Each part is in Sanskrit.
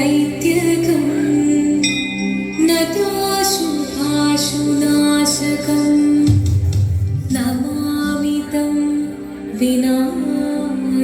दैत्यकं नताशुभाशुनाशकं नमामि तं विनायकम्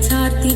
ചാർത്തി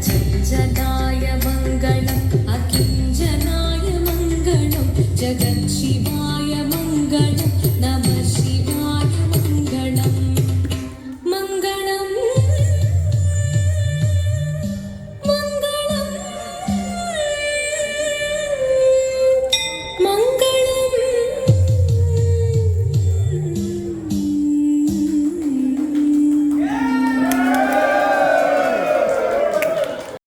牵着